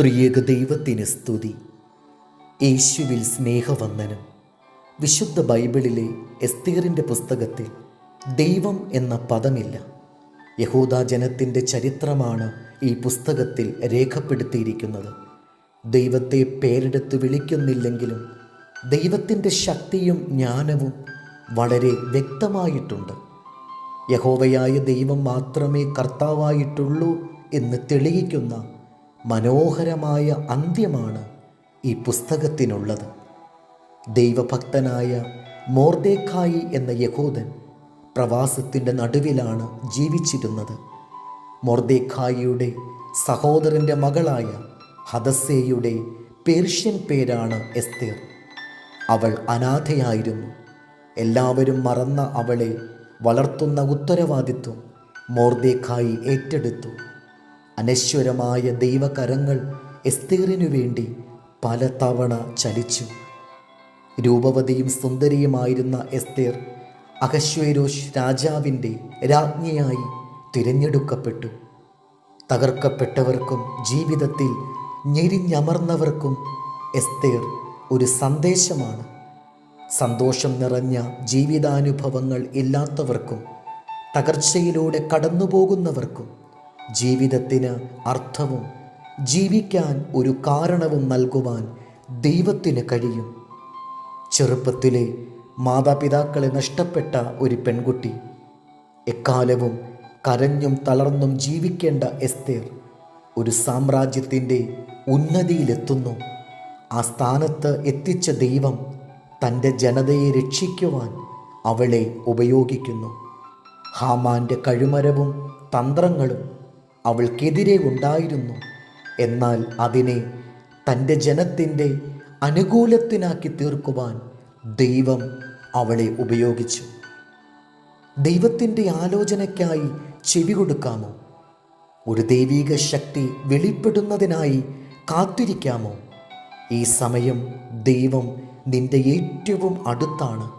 ത്രിയേക ദൈവത്തിന് സ്തുതി. യേശുവിൽ സ്നേഹവന്ദനം. വിശുദ്ധ ബൈബിളിലെ എസ്തീറിന്റെ പുസ്തകത്തിൽ ദൈവം എന്ന പദമില്ല. യഹൂദ ജനത്തിന്റെ ചരിത്രമാണ് ഈ പുസ്തകത്തിൽ രേഖപ്പെടുത്തിയിരിക്കുന്നത്. ദൈവത്തെ പേരെടുത്ത് വിളിക്കുന്നില്ലെങ്കിലും ദൈവത്തിന്റെ ശക്തിയും ജ്ഞാനവും വളരെ വ്യക്തമായിട്ടുണ്ട്. യഹോവയായ ദൈവം മാത്രമേ കർത്താവായിട്ടുള്ളൂ എന്ന് തെളിയിക്കുന്ന മനോഹരമായ അന്ത്യമാണ് ഈ പുസ്തകത്തിനുള്ളത്. ദൈവഭക്തനായ മോർദേഖായി എന്ന യഹോദൻ പ്രവാസത്തിന്റെ നടുവിലാണ് ജീവിച്ചിരുന്നത്. മൊർദേഖായിയുടെ സഹോദരന്റെ മകളായ ഹദസ്സേയുടെ പേർഷ്യൻ പേരാണ് എസ്തേർ. അവൾ അനാഥയായിരുന്നു. എല്ലാവരും മറന്ന അവളെ വളർത്തുന്ന ഉത്തരവാദിത്വം മോർദേഖായി ഏറ്റെടുത്തു. അനശ്വരമായ ദൈവകരങ്ങൾ എസ്തേറിനു വേണ്ടി പലതവണ ചലിച്ചു. രൂപവതിയും സുന്ദരിയുമായിരുന്ന എസ്തേർ അഹശ്വേരോഷ് രാജാവിന്റെ രാജ്ഞിയായി തിരഞ്ഞെടുക്കപ്പെട്ടു. തകർക്കപ്പെട്ടവർക്കും ജീവിതത്തിൽ ഞെരിഞ്ഞമർന്നവർക്കും എസ്തേർ ഒരു സന്ദേശമാണ്. സന്തോഷം നിറഞ്ഞ ജീവിതാനുഭവങ്ങൾ ഇല്ലാത്തവർക്കും തകർച്ചയിലൂടെ കടന്നുപോകുന്നവർക്കും ജീവിതത്തിന് അർത്ഥവും ജീവിക്കാൻ ഒരു കാരണവും നൽകുവാൻ ദൈവത്തിന് കഴിയും. ചെറുപ്പത്തിലെ മാതാപിതാക്കളെ നഷ്ടപ്പെട്ട ഒരു പെൺകുട്ടി എക്കാലവും കരഞ്ഞും തളർന്നും ജീവിക്കേണ്ട എസ്തേർ ഒരു സാമ്രാജ്യത്തിന്റെ ഉന്നതിയിലെത്തുന്നു. ആ സ്ഥാനത്ത് എത്തിച്ച ദൈവം തന്റെ ജനതയെ രക്ഷിക്കുവാൻ അവളെ ഉപയോഗിക്കുന്നു. ഹാമാന്റെ കഴിമരവും തന്ത്രങ്ങളും അവൾക്കെതിരെ ഉണ്ടായിരുന്നു. എന്നാൽ അതിനെ തന്റെ ജനത്തിന്റെ അനുകൂലത്തിനാക്കി തീർക്കുവാൻ ദൈവം അവളെ ഉപയോഗിച്ചു. ദൈവത്തിന്റെ ആലോചനയ്ക്കായി ചെവി കൊടുക്കാമോ? ഒരു ദൈവീക ശക്തി വെളിപ്പെടുന്നതിനായി കാത്തിരിക്കാമോ? ഈ സമയം ദൈവം നിന്റെ ഏറ്റവും അടുത്താണ്.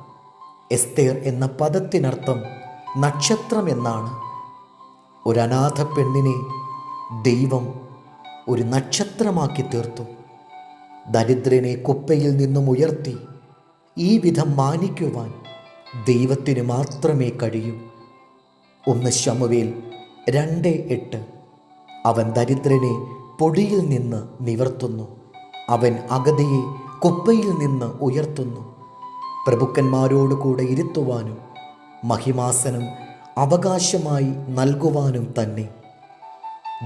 എസ്തേർ എന്ന പദത്തിനർത്ഥം നക്ഷത്രം എന്നാണ്. ഒരു അനാഥ പെണ്ണിനെ ദൈവം ഒരു നക്ഷത്രമാക്കി തീർത്തു. ദരിദ്രനെ കുപ്പയിൽ നിന്നും ഉയർത്തി ഈ വിധം മാനിക്കുവാൻ ദൈവത്തിന് മാത്രമേ കഴിയൂ. ഒന്ന് ശമുവേൽ രണ്ട് എട്ട്. അവൻ ദരിദ്രനെ പൊടിയിൽ നിന്ന് നിവർത്തുന്നു. അവൻ അഗതിയെ കുപ്പയിൽ നിന്ന് ഉയർത്തുന്നു. പ്രഭുക്കന്മാരോടുകൂടെ ഇരുത്തുവാനും മഹിമാസനം അവകാശമായി നൽകുവാനും തന്നെ.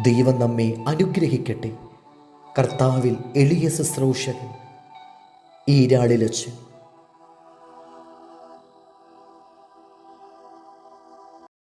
ദൈവം നമ്മെ അനുഗ്രഹിക്കട്ടെ. കർത്താവിൽ എളിയ ശുശ്രൂഷകൻ ഈരാളിലച്ച്